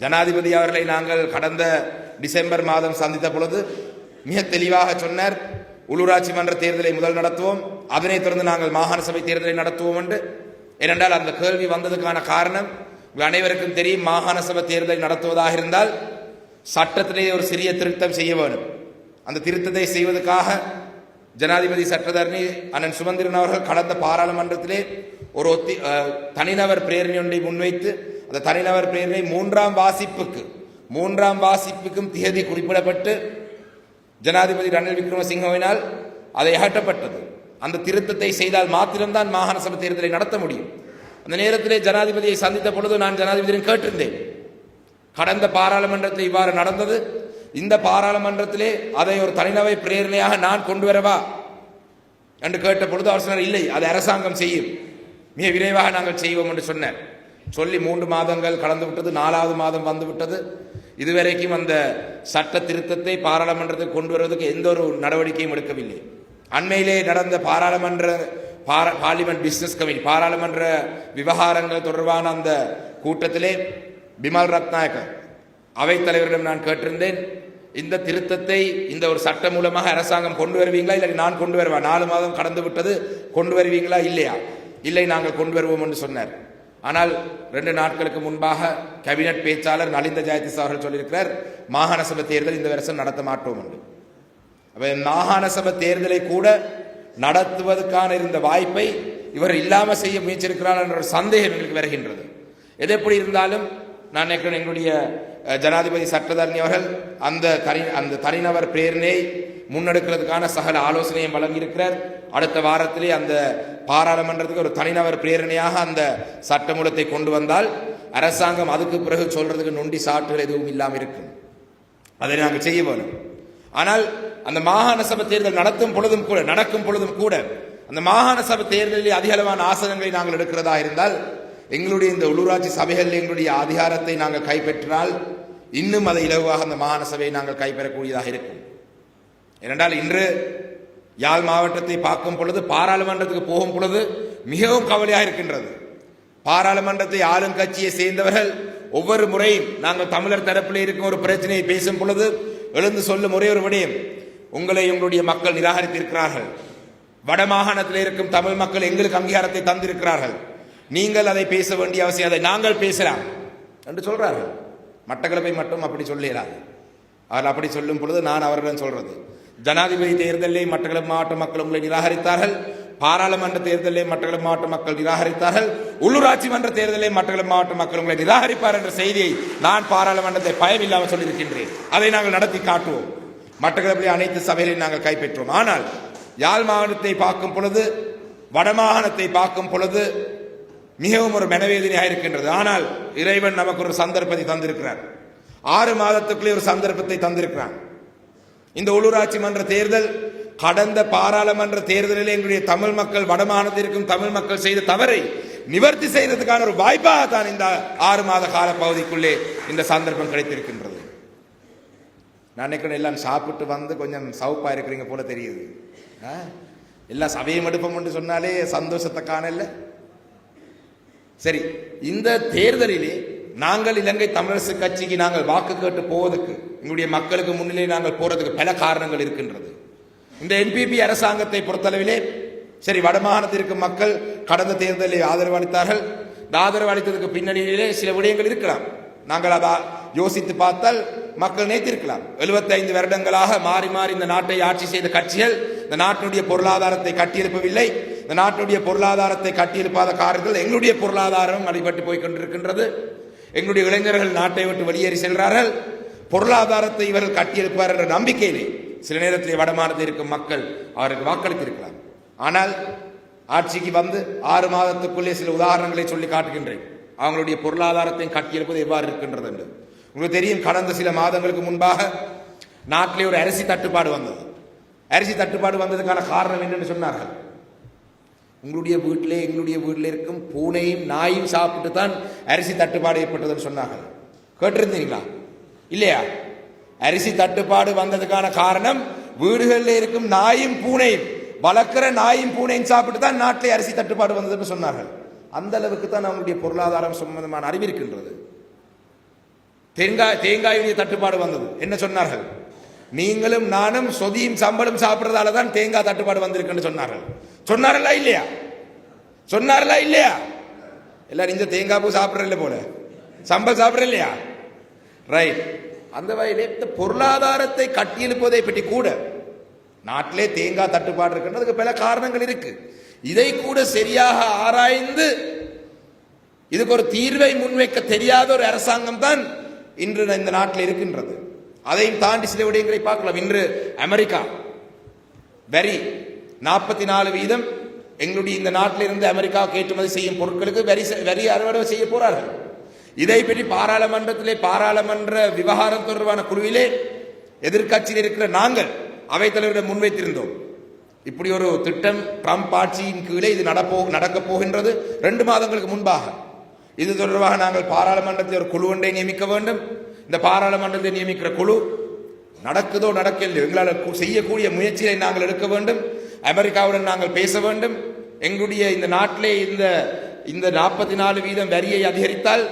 ஜனாதிபதி அவர்களை நாங்கள் கடந்த டிசம்பர் மாதம் சந்தித்த பொழுது மிக தெளிவாக சொன்னார் உள்ளூராட்சி மன்ற தேர்தலை முதல் நடத்துவோம் அதனைத் தொடர்ந்து நாங்கள் மாகாண சபை தேர்தலை நடத்துவோம் என்று. ஏனென்றால் அந்த கேள்வி வந்ததுக்கான காரணம் உங்கள் அனைவருக்கும் தெரியும் மாகாண சபை தேர்தலை நடத்துவதாக இருந்தால் சட்டத்திலே ஒரு சிறிய திருத்தம் செய்ய வேண்டும். அந்த திருத்தத்தை செய்வதற்காக ஜனாதிபதி சட்டத்தரணி அண்ணன் சுமந்திரன் அவர்கள் கடந்த பாராளுமன்றத்திலே ஒரு ஒத்தி தனிநபர் பிரேரணி ஒன்றை முன்வைத்து அந்த தனிநபர் பிரேரணை மூன்றாம் வாசிப்புக்கு மூன்றாம் வாசிப்புக்கும் திகதி குறிப்பிடப்பட்டு ஜனாதிபதி ரணில் விக்ரமசிங்கவினால் அதை அகற்றப்பட்டது. அந்த திருத்தத்தை செய்தால் மாத்திரம்தான் மாகாண சபை தேர்தலை நடத்த முடியும். அந்த நேரத்திலே ஜனாதிபதியை சந்தித்த பொழுது நான் ஜனாதிபதியிடம் கேட்டிருந்தேன். கடந்த பாராளுமன்றத்தில் இவ்வாறு நடந்தது. இந்த பாராளுமன்றத்திலே அதை ஒரு தனிநபை பிரேரணையாக நான் கொண்டு வரவா என்று கேட்ட பொழுது அவர் சொன்னார் இல்லை அது அரசாங்கம் செய்யும். மிக விரைவாக நாங்கள் செய்வோம் என்று சொன்னார். சொல்லி மூன்று மாதங்கள் கடந்து விட்டது நாலாவது மாதம் வந்துவிட்டது இதுவரைக்கும் அந்த சட்ட திருத்தத்தை பாராளுமன்றத்தில் கொண்டு வருவதற்கு எந்த ஒரு நடவடிக்கையும் எடுக்கவில்லை. அண்மையிலே நடந்த பாராளுமன்ற பாரா பார்லிமெண்ட் பிஸ்னஸ் கமிட்டி பாராளுமன்ற விவகாரங்கள் தொடர்பான அந்த கூட்டத்திலே பிமல் ரத்நாயக்க அவைத்தலைவரிடம் நான் கேட்டிருந்தேன் இந்த திருத்தத்தை இந்த ஒரு சட்டம் மூலமாக அரசாங்கம் கொண்டு வருவீங்களா இல்லை நான் கொண்டு வருவா? நாலு மாதம் கடந்து விட்டது கொண்டு வருவீங்களா இல்லையா? இல்லை நாங்கள் கொண்டு வருவோம் என்று சொன்னார். ஆனால் ரெண்டு நாட்களுக்கு முன்பாக கேபினட் பேச்சாளர் நலிந்த ஜெயதிஸ் அவர்கள் சொல்லியிருக்கிறார் மாகாண சபை தேர்தல் இந்த வருஷம் நடத்த மாட்டோம் என்று. மாகாண சபை தேர்தலை கூட நடத்துவதற்கான இருந்த வாய்ப்பை இவர் இல்லாமல் செய்ய முயற்சிருக்கிறார் என்ற ஒரு சந்தேகம் எங்களுக்கு வருகின்றது. எது எப்படி இருந்தாலும் நான் நினைக்கிறேன் எங்களுடைய ஜனாதிபதி சட்டதரணி அவர்கள் அந்த தனி அந்த தனிநபர் பிரேரணையை முன்னெடுக்கிறதுக்கான சகல ஆலோசனையும் வழங்கியிருக்கிறார். அடுத்த வாரத்திலே அந்த பாராளுமன்றத்துக்கு ஒரு தனிநபர் பிரேரணையாக அந்த சட்டமூலத்தை கொண்டு வந்தால் அரசாங்கம் அதுக்கு பிறகு சொல்றதுக்கு நொண்டி சாட்டுகள் எதுவும் இல்லாமல் இருக்கும். அதை நாங்கள் செய்ய வேணும். ஆனால் அந்த மாகாண சபை தேர்தல் நடத்தும் பொழுதும் கூட நடக்கும் பொழுதும் கூட அந்த மாகாண சபை தேர்தலில் அதிக அளவான ஆசனங்களை நாங்கள் எடுக்கிறதா இருந்தால் எங்களுடைய இந்த உள்ளூராட்சி சபைகளில் எங்களுடைய அதிகாரத்தை நாங்கள் கைப்பற்றினால் இன்னும் அதை இலகுவாக அந்த மாகாண சபையை நாங்கள் கைப்பெறக்கூடியதாக இருக்கும். ஏனென்றால் இன்று யாழ் மாவட்டத்தை பார்க்கும் பொழுது பாராளுமன்றத்துக்கு போகும் பொழுது மிகவும் கவலையாக இருக்கின்றது. பாராளுமன்றத்தை ஆளும் கட்சியை சேர்ந்தவர்கள் ஒவ்வொரு முறையும் நாங்கள் தமிழர் தரப்பில் இருக்கும் ஒரு பிரச்சனையை பேசும் பொழுது எழுந்து சொல்லும் ஒரே ஒரு விடயம் உங்களை உங்களுடைய மக்கள் நிராகரித்திருக்கிறார்கள். வடமாகாணத்தில் இருக்கும் தமிழ் மக்கள் எங்களுக்கு அங்கீகாரத்தை தந்திருக்கிறார்கள். நீங்கள் அதை பேச வேண்டிய அவசியம் அதை நாங்கள் பேசலாம். என்று சொல்கிறார்கள் மட்டக்களப்பை மட்டும் அப்படி சொல்லிடாது அவர் அப்படி சொல்லும் பொழுது நான் அவரிடம் சொல்றது. ஜனாதிபதி தேர்தலில் மட்டக்களப்பு மாவட்ட மக்கள் உங்களை நிராகரித்தார்கள். பாராளுமன்ற தேர்தலில் மட்டக்களப்பு மாவட்ட மக்கள் நிராகரித்தார்கள். உள்ளூராட்சி மன்ற தேர்தலில் மட்டக்களப்பு மாவட்ட மக்கள் உங்களை நிராகரிப்பார் என்ற செய்தியை நான் பாராளுமன்றத்தை பயமில்லாமல் சொல்லியிருக்கின்றேன். அதை நாங்கள் நடத்தி காட்டுவோம். மட்டக்களப்பிலே அனைத்து சபைகளையும் நாங்கள் கைப்பற்றுவோம். ஆனால் யாழ் மாவட்டத்தை பார்க்கும் பொழுது வடமாகாணத்தை பார்க்கும் பொழுது மிகவும் ஒரு மனவேதனையாக இருக்கின்றது. ஆனால் இறைவன் நமக்கு ஒரு சந்தர்ப்பத்தை தந்திருக்கிறார். ஆறு மாதத்துக்குள்ளே ஒரு சந்தர்ப்பத்தை தந்திருக்கிறான் இந்த உள்ளூராட்சி மன்ற தேர்தல் கடந்த பாராளுமன்ற தேர்தலில் எங்களுடைய தமிழ் மக்கள் வடமானத்திற்கும் தமிழ் மக்கள் செய்த தவறை நிவர்த்தி செய்ததுக்கான ஒரு வாய்ப்பாக தான் இந்த ஆறு மாத கால பகுதிக்குள்ளே இந்த சந்தர்ப்பம் கிடைத்திருக்கின்றது. நான் எல்லாம் சாப்பிட்டு வந்து கொஞ்சம் சவுப்பா இருக்கிறீங்க போல தெரியுது. ஆ? எல்லாம் சபையும் எடுப்போம்னு சொன்னாலே சந்தோஷத்தை காணல. சரி இந்த தேர்தலிலே நாங்கள் இலங்கை தமிழரசு கட்சிக்கு நாங்கள் வாக்கு கேட்டு போவதற்கு எங்களுடைய மக்களுக்கு முன்னிலை நாங்கள் போறதுக்கு பல காரணங்கள் இருக்கின்றது. இந்த என்பிபி அரசாங்கத்தை பொறுத்தளவிலே சரி வடமாகாணத்திற்கு மக்கள் கடந்த தேர்தலில் ஆதரவு அளித்தார்கள். இந்த ஆதரவு அளித்ததுக்கு பின்னணியிலே சில விடயங்கள் இருக்கலாம். நாங்கள் அதை யோசித்து பார்த்தால் மக்கள் நினைத்திருக்கலாம். 75 வருடங்களாக மாறி மாறி இந்த நாட்டை ஆட்சி செய்த கட்சிகள் இந்த நாட்டினுடைய பொருளாதாரத்தை கட்டியெழுப்பவில்லை. இந்த நாட்டினுடைய பொருளாதாரத்தை கட்டியிருப்பாத காரணங்கள் எங்களுடைய பொருளாதாரம் அடிபட்டு போய் கொண்டிருக்கின்றது. எங்களுடைய இளைஞர்கள் நாட்டை விட்டு வெளியேறி செல்கிறார்கள். பொருளாதாரத்தை இவர்கள் கட்டியிருப்பார் என்ற நம்பிக்கையிலே சில நேரத்தில் வடமாநிலத்தில் இருக்கும் மக்கள் அவருக்கு வாக்களித்திருக்கலாம். ஆனால் ஆட்சிக்கு வந்து ஆறு மாதத்துக்குள்ளே சில உதாரணங்களை சொல்லி காட்டுகின்றேன். அவங்களுடைய பொருளாதாரத்தையும் கட்டியிருப்பது எவ்வாறு இருக்கின்றது என்று. உங்களுக்கு தெரியும் கடந்த சில மாதங்களுக்கு முன்பாக நாட்டிலே ஒரு அரிசி தட்டுப்பாடு வந்தது. அரிசி தட்டுப்பாடு வந்ததுக்கான காரணம் என்னன்னு சொன்னார்கள்? உங்களுடைய வீட்டிலே எங்களுடைய வீட்டில் இருக்கும் பூனையும் நாயும் சாப்பிட்டு தான் அரிசி தட்டுப்பாடு ஏற்பட்டதுன்னு சொன்னாங்க. கேட்டிருந்தீங்களா? இல்லையா? அரிசி தட்டுப்பாடு வந்ததுக்கான காரணம் வீடுகளில் இருக்கும் நாயும் பூனையும் வளர்க்கிற நாயும் பூனையும் சாப்பிட்டு தான் நாட்டிலே அரிசி தட்டுப்பாடு வந்ததுன்னு சொன்னார்கள். அந்த அளவுக்கு தான் அவங்களுடைய பொருளாதாரம் சம்பந்தமான அறிவு இருக்கின்றது. தேங்காய் தேங்காயுடைய தட்டுப்பாடு வந்தது. என்ன சொன்னார்கள்? நீங்களும் நானும் சொதியும் சம்பளம் சாப்பிட்றதால தான் தேங்காய் தட்டுப்பாடு வந்திருக்குன்னு சொன்னார்கள். சொன்னாரலா இல்லையா? சொன்னாரலா இல்லையா? எல்லாரும் இந்த தேங்காய் பூ சாப்பிட்றல போல. சம்பல் சாப்பிட்ற இல்லையா ரைட் அந்த வகையிலே இந்த பொருளாதாரத்தை கட்டியெழுப்பதை பற்றி கூட நாட்டிலே தேங்காய் தட்டுப்பாடு இருக்குன்றதுக்கு பல காரணங்கள் இருக்கு. இதை கூட சரியாக ஆராய்ந்து இதுக்கு ஒரு தீர்வை முன்வைக்க தெரியாத ஒரு அரசாங்கம் தான் இன்று இந்த நாட்டில் இருக்கின்றது. அதையும் தாண்டி சில விடயங்களை பார்க்கலாம். இன்று அமெரிக்கா வெரி நாற்பத்தி நாலு வீதம் எங்களுடைய இந்த நாட்டில் இருந்து அமெரிக்காவுக்கு ஏற்றுமதி செய்யும் பொருட்களுக்கு வரி வரி அறுவடை செய்ய போறார்கள். இதை பற்றி பாராளுமன்றத்திலே பாராளுமன்ற விவகாரம் தொடர்பான குழுவிலே எதிர்க்கட்சியில் இருக்கிற நாங்கள் அவைத்தலைவரிடம் முன்வைத்திருந்தோம். இப்படி ஒரு திட்டம் ட்ரம்ப் ஆட்சியின் கீழே இது நடப்போ நடக்கப் போகின்றது ரெண்டு மாதங்களுக்கு முன்பாக. இது தொடர்பாக நாங்கள் பாராளுமன்றத்தில் ஒரு குழு ஒன்றை நியமிக்க வேண்டும். இந்த பாராளுமன்றத்தை நியமிக்கிற குழு நடக்குதோ நடக்கலையோ எங்களால் செய்யக்கூடிய முயற்சியை நாங்கள் எடுக்க வேண்டும். அமெரிக்காவுடன் நாங்கள் பேச வேண்டும். எங்களுடைய இந்த நாட்டிலே இந்த இந்த நாற்பத்தி நாலு வீதம் வரியை அதிகரித்தால்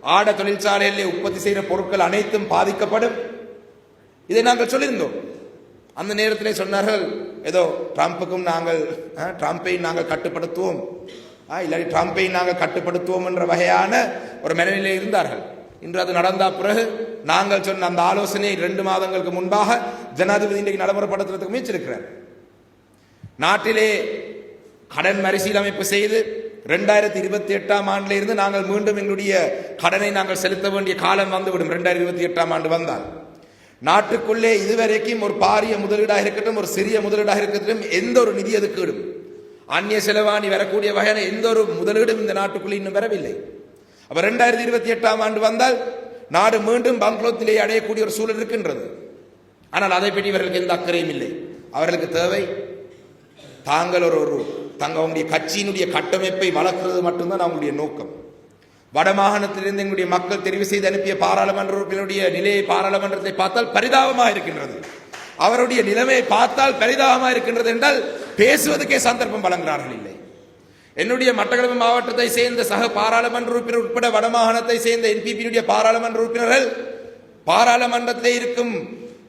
ஆட தொழிற்சாலையில் உற்பத்தி செய்கிற பொருட்கள் அனைத்தும் பாதிக்கப்படும். இதை நாங்கள் சொல்லியிருந்தோம். அந்த நேரத்திலே சொன்னார்கள் ஏதோ ட்ரம்ப்புக்கும் நாங்கள் ட்ரம்ப்பை நாங்கள் கட்டுப்படுத்துவோம். ஆ, இல்லாட்டி ட்ரம்ப்பை நாங்கள் கட்டுப்படுத்துவோம் என்ற வகையான ஒரு மனநிலை இருந்தார்கள். இன்று அது நடந்த பிறகு நாங்கள் சொன்ன அந்த ஆலோசனையை ரெண்டு மாதங்களுக்கு முன்பாக ஜனாதிபதி இன்றைக்கு நடைமுறைப்படுத்துறதுக்கு முயற்சிருக்கிறார் நாட்டிலே கடன் மறுசீலமைப்பு செய்து ரெண்டாயிரத்தி இருபத்தி எட்டாம் ஆண்டில் இருந்து நாங்கள் மீண்டும் எங்களுடைய கடனை நாங்கள் செலுத்த வேண்டிய காலம் வந்துவிடும். ரெண்டாயிரத்தி இருபத்தி எட்டாம் ஆண்டு வந்தால். நாட்டுக்குள்ளே இதுவரைக்கும் ஒரு பாரிய முதலீடாக இருக்கட்டும் ஒரு சிறிய முதலீடாக இருக்கட்டும் எந்த ஒரு நிதி ஒதுக்கீடும் அந்நிய செலவாணி வரக்கூடிய வகையான எந்த ஒரு முதலீடும் இந்த நாட்டுக்குள்ளே இன்னும் வரவில்லை. அப்ப ரெண்டாயிரத்தி இருபத்தி எட்டாம் ஆண்டு வந்தால் நாடு மீண்டும் பங்களோத்திலே அடையக்கூடிய ஒரு சூழல் இருக்கின்றது. ஆனால் அதை பற்றி இவர்களுக்கு எந்த அக்கறையும் இல்லை. அவர்களுக்கு தேவை தாங்கள் ஒரு ஒரு தங்களுடைய கட்சியினுடைய கட்டமைப்பை வளர்க்கிறது மட்டும்தான் அவங்களுடைய நோக்கம். வடமாகாணத்திலிருந்து எங்களுடைய மக்கள் தெரிவு செய்து அனுப்பிய பாராளுமன்ற உறுப்பினருடைய நிலையை பாராளுமன்றத்தை பார்த்தால் பரிதாபமாக இருக்கின்றது. அவருடைய நிலைமையை பார்த்தால் பரிதாபமாக இருக்கின்றது என்றால் பேசுவதற்கே சந்தர்ப்பம் வழங்குகிறார்கள் இல்லை. என்னுடைய மட்டக்களப்பு மாவட்டத்தை சேர்ந்த சக பாராளுமன்ற உறுப்பினர் உட்பட வடமாகாணத்தை சேர்ந்த என்பிபியுடைய பாராளுமன்ற உறுப்பினர்கள் பாராளுமன்றத்தில் இருக்கும்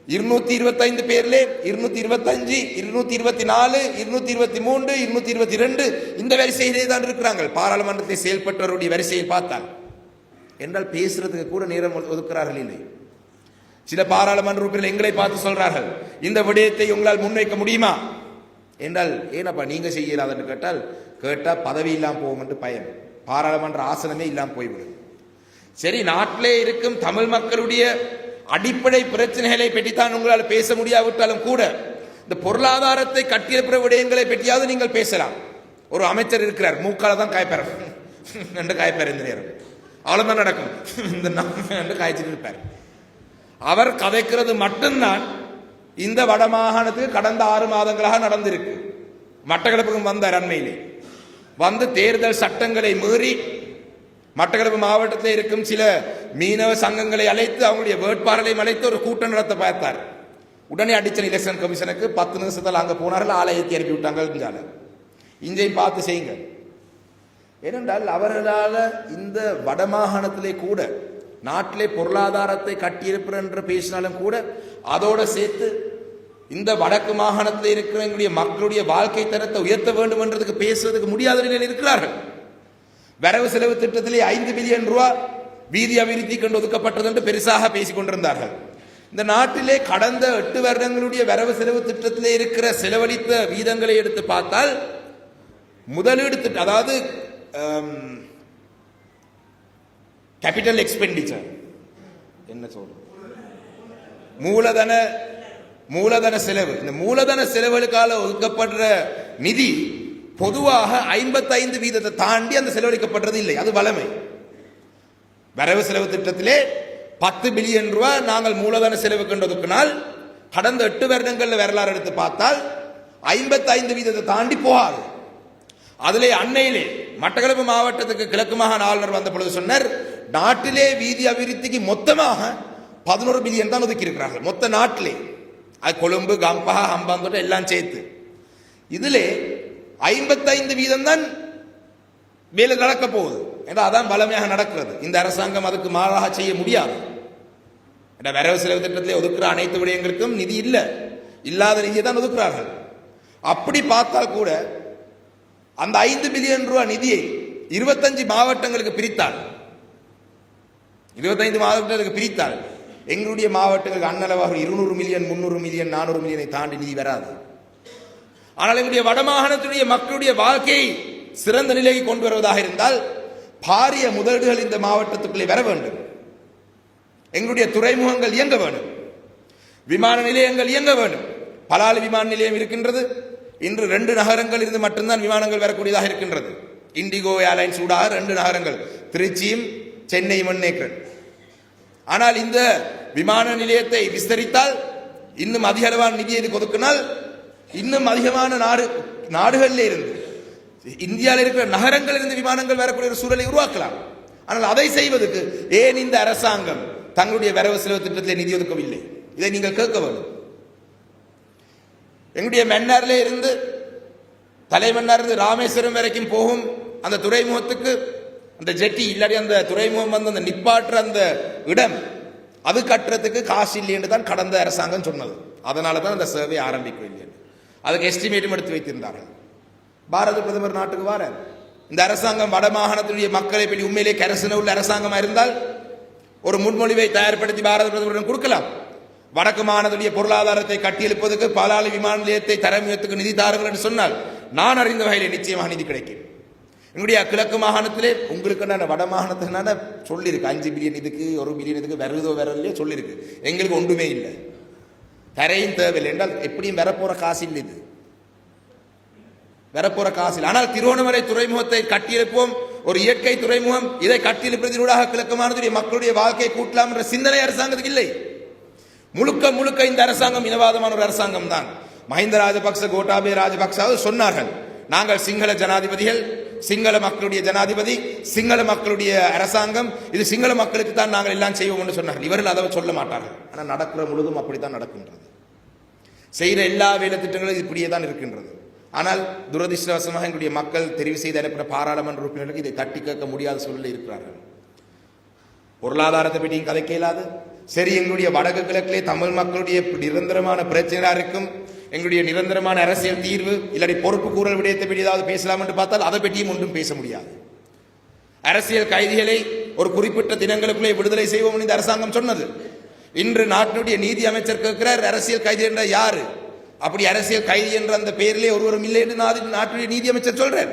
இருநூத்தி இருபத்தைந்து பேர்ல இருநூத்தி இருபத்தஞ்சு இருநூத்தி இருபத்தி நாலு இருநூத்தி இருபத்தி மூன்று இருநூத்தி இருபத்தி ரெண்டு இந்த வரிசையிலே தான் இருக்கிறாங்க பாராளுமன்றத்தை செயல்பட்டவருடைய வரிசையை பார்த்தால் என்றால் பேசுறதுக்கு கூட நேரம் ஒதுக்கிறார்கள் ஒதுக்குறார்கள் இல்லை. சில பாராளுமன்ற உறுப்பினர் எங்களை பார்த்து சொல்றார்கள் இந்த விடயத்தை உங்களால் முன்வைக்க முடியுமா? என்றால் ஏனப்பா நீங்க செய்யலாதுன்னு கேட்டால் கேட்டால் பதவி இல்லாமல் போகும் என்று பயம் பாராளுமன்ற ஆசனமே இல்லாமல் போய்விடும். சரி நாட்டிலே இருக்கும் தமிழ் மக்களுடைய அடிப்படை பிரச்சனைகளை பற்றித்தான் உங்களால் பேச முடியாவிட்டாலும் கூட இந்த பொருளாதாரத்தை கட்டியிருக்கிற விடயங்களை பற்றியாவது நீங்கள் பேசலாம். ஒரு அமைச்சர் இருக்கிறார் மூக்கால தான் காய்ப்பார் என்று காய்ப்பார் இந்த நேரம். அவ்வளவுதான் நடக்கும். இந்த ரெண்டு காய்ச்சிட்டு இருப்பார். அவர் கதைக்கிறது மட்டும்தான் இந்த வடமாகாணத்துக்கு கடந்த ஆறு மாதங்களாக நடந்திருக்கு. மட்டக்களப்புக்கும் வந்தார் அண்மையிலே. வந்து தேர்தல் சட்டங்களை மீறி மட்டக்களப்பு மாவட்டத்தில் இருக்கும் சில மீனவ சங்கங்களை அழைத்து அவங்களுடைய வேட்பாளரையும் அழைத்து ஒரு கூட்டம் நடத்த பார்த்தார். உடனே அடிச்சன் எலெக்ஷன் கமிஷனுக்கு பத்து நிமிஷத்தில் அங்கே போனார்கள் ஆலயத்தை அனுப்பி விட்டாங்க இஞ்சால இஞ்சையும் பார்த்து செய்யுங்க. ஏனென்றால் அவர்களால் இந்த வடமாகாணத்திலே கூட நாட்டிலே பொருளாதாரத்தை கட்டியிருப்பார் என்று பேசினாலும் கூட அதோடு சேர்த்து இந்த வடக்கு மாகாணத்தில் இருக்கிற எங்களுடைய மக்களுடைய வாழ்க்கை தரத்தை உயர்த்த வேண்டும் என்றதுக்கு பேசுவதற்கு முடியாத நிலையில் இருக்கிறார்கள். வரவு செலவு திட்டத்திலே ஐந்து பில்லியன் ரூபா வீதி அபிவிருத்தி கொண்டு ஒதுக்கப்பட்டது என்று பெருசாக பேசிக் கொண்டிருந்தார்கள் இந்த நாட்டிலே கடந்த எட்டு வருடங்களுடைய வரவு செலவு திட்டத்திலே இருக்கிற செலவழித்த வீதங்களை எடுத்து பார்த்தால் முதலீடு திட்டம் அதாவது கேபிட்டல் எக்ஸ்பெண்டிச்சர் என்ன சொல்றது? மூலதன மூலதன செலவு. இந்த மூலதன செலவுகளுக்காக ஒதுக்கப்படுற நிதி பொதுவாக ஐம்பத்தைந்து வீதத்தை தாண்டி அந்த செலவழிக்கப்படுறது இல்லை. அது வளமை. வரவு செலவு திட்டத்திலே பத்து பில்லியன் ரூபாய் நாங்கள் மூலதன செலவு கொண்டு கடந்த எட்டு வருடங்களில் வரலாறு எடுத்து பார்த்தால் ஐம்பத்தைந்து வீதத்தை தாண்டி போகாது. அதிலே அன்னையிலே மட்டக்களப்பு மாவட்டத்துக்கு கிழக்கு மாகாண ஆளுநர் வந்த பொழுது சொன்னார் நாட்டிலே வீதி அபிவிருத்திக்கு மொத்தமாக பதினோரு பில்லியன் தான் ஒதுக்கி இருக்கிறார்கள் மொத்த நாட்டிலே. அது கொழும்பு கம்பா ஹம்பாங்கோட்டை எல்லாம் சேர்த்து. இதிலே ஐம்பத்தைந்து வீதம் தான் வேலை நடக்க போகுது. ஏன்னா அதான் பலமையாக நடக்கிறது. இந்த அரசாங்கம் அதுக்கு மாறாக செய்ய முடியாது. ஏன்னா வரவு செலவு திட்டத்திலே ஒதுக்குற அனைத்து விடயங்களுக்கும் நிதி இல்லை. இல்லாத நிதியை தான் ஒதுக்குறார்கள். அப்படி பார்த்தால் கூட அந்த ஐந்து பில்லியன் ரூபாய் நிதியை இருபத்தஞ்சு மாவட்டங்களுக்கு பிரித்தார் இருபத்தைந்து மாவட்டங்களுக்கு பிரித்தார் எங்களுடைய மாவட்டங்களுக்கு அன்னளவாக இருநூறு மில்லியன் முந்நூறு மில்லியன் நானூறு மில்லியனை தாண்டி நிதி வராது. ஆனால் எங்களுடைய வடமாகாணத்துடைய மக்களுடைய வாழ்க்கையை சிறந்த நிலைக்கு கொண்டு வருவதாக இருந்தால் பாரிய முதலீடுகள் இந்த மாவட்டத்துக்குள்ளே வர வேண்டும். எங்களுடைய துறைமுகங்கள் இயங்க வேண்டும். விமான நிலையங்கள் இயங்க வேண்டும். பலாலி விமான நிலையம் இருக்கின்றது. இன்று ரெண்டு நகரங்கள் இருந்து மட்டும்தான் விமானங்கள் வரக்கூடியதாக இருக்கின்றது. இண்டிகோ ஏர்லைன்ஸ் ஊடாக ரெண்டு நகரங்கள் திருச்சியும் சென்னையும் மண்ணேக்கன் ஆனால் இந்த விமான நிலையத்தை விஸ்தரித்தால் இன்னும் அதிக அளவான நிதியை ஒதுக்கினால் இன்னும் அதிகமான நாடு நாடுகளில் இருந்து. இந்தியாவில் இருக்கிற நகரங்களில் இருந்து விமானங்கள் வரக்கூடிய ஒரு சூழலை உருவாக்கலாம். ஆனால் அதை செய்வதற்கு ஏன் இந்த அரசாங்கம் தங்களுடைய வரவு செலவு திட்டத்தில் நிதி ஒதுக்கவில்லை? இதை நீங்கள் கேட்க வேண்டும். எங்களுடைய மன்னார்ல இருந்து தலைமன்னார் இருந்து ராமேஸ்வரம் வரைக்கும் போகும் அந்த துறைமுகத்துக்கு அந்த ஜெட்டி இல்லாட்டி அந்த துறைமுகம் வந்து அந்த நிப்பாற்ற அந்த இடம் அது கட்டுறதுக்கு காசு இல்லைன்னு தான் கடந்த அரசாங்கம் சொன்னது. அதனால தான் அந்த சேவை ஆரம்பிக்கவில்லை. அதுக்கு எஸ்டிமேட்டும் எடுத்து வைத்திருந்தார்கள். பாரத பிரதமர் நாட்டுக்கு வார இந்த அரசாங்கம் வடமாகாணத்துடைய மக்களை பற்றி உண்மையிலே கரசன உள்ள அரசாங்கமாக இருந்தால் ஒரு முன்மொழிவை தயார்படுத்தி பாரத பிரதமரிடம் கொடுக்கலாம். வடக்கு மாநிலத்துடைய பொருளாதாரத்தை கட்டியெழுப்பதற்கு பாலாளி விமான நிலையத்தை தரமுகத்துக்கு நிதி தாருங்கள் என்று சொன்னால் நான் அறிந்த வகையில் நிச்சயமாக நிதி கிடைக்கும். எங்களுடைய கிழக்கு மாகாணத்திலே உங்களுக்கு நான் வட மாகாணத்தினால சொல்லியிருக்கு? அஞ்சு பில்லியன் இதுக்கு ஒரு பில்லியன் இதுக்கு வருதோ வரலையோ சொல்லியிருக்கு. எங்களுக்கு ஒன்றுமே இல்லை. தரையும் தேவையில்லை என்றால் எப்படியும் வரப்போற காசு இல்லை இது. வரப்போற காசு இல்லை ஆனால் திருவண்ணாமலை துறைமுகத்தை கட்டியிருப்போம் ஒரு இயற்கை துறைமுகம் இதை கட்டியிருப்பதனூடாக கிழக்கு மாநிலத்துடைய மக்களுடைய வாழ்க்கையை கூட்டலாம் என்ற சிந்தனை அரசாங்கத்துக்கு இல்லை. முழுக்க முழுக்க இந்த அரசாங்கம் இனவாதமான ஒரு அரசாங்கம் தான். மஹிந்த ராஜபக்ச கோட்டாபய ராஜபக்சாவது சொன்னார்கள் நாங்கள் சிங்கள ஜனாதிபதிகள் சிங்கள மக்களுடைய ஜனாதிபதி சிங்கள மக்களுடைய அரசாங்கம் இது சிங்கள மக்களுக்கு தான் நாங்கள் எல்லாம் செய்வோம் சொன்னார்கள். இவர்கள் அதை சொல்ல மாட்டார்கள். ஆனால் நடக்கிற முழுதும் அப்படித்தான் நடக்கின்றது. செய்கிற எல்லா வேலை திட்டங்களும் இப்படியே தான் இருக்கின்றது. ஆனால் துரதிருஷ்டவசமாக எங்களுடைய மக்கள் தெரிவு செய்து அனுப்பின பாராளுமன்ற உறுப்பினர்களுக்கு இதை தட்டி கேட்க முடியாத சூழலில் இருக்கிறார்கள். பொருளாதாரத்தை பற்றியும் கதைக்க கேளாது சரி எங்களுடைய வடக்கு கிழக்கிலே தமிழ் மக்களுடைய நிரந்தரமான பிரச்சனையாக இருக்கும். எங்களுடைய நிரந்தரமான அரசியல் தீர்வு இல்லாட்டி பொறுப்பு கூறல் விடயத்தை பற்றி ஏதாவது பேசலாம் என்று பார்த்தால் அதை பற்றியும் ஒன்றும் பேச முடியாது. அரசியல் கைதிகளை ஒரு குறிப்பிட்ட தினங்களுக்குள்ளே விடுதலை செய்வோம் இந்த அரசாங்கம் சொன்னது. இன்று நாட்டினுடைய நீதி அமைச்சர் கேட்கிறார் அரசியல் கைதி என்ற யாரு? அப்படி அரசியல் கைதி என்ற அந்த பெயரிலே ஒருவரும் இல்லை என்று நாட்டினுடைய நாட்டுடைய நீதி அமைச்சர் சொல்றார்.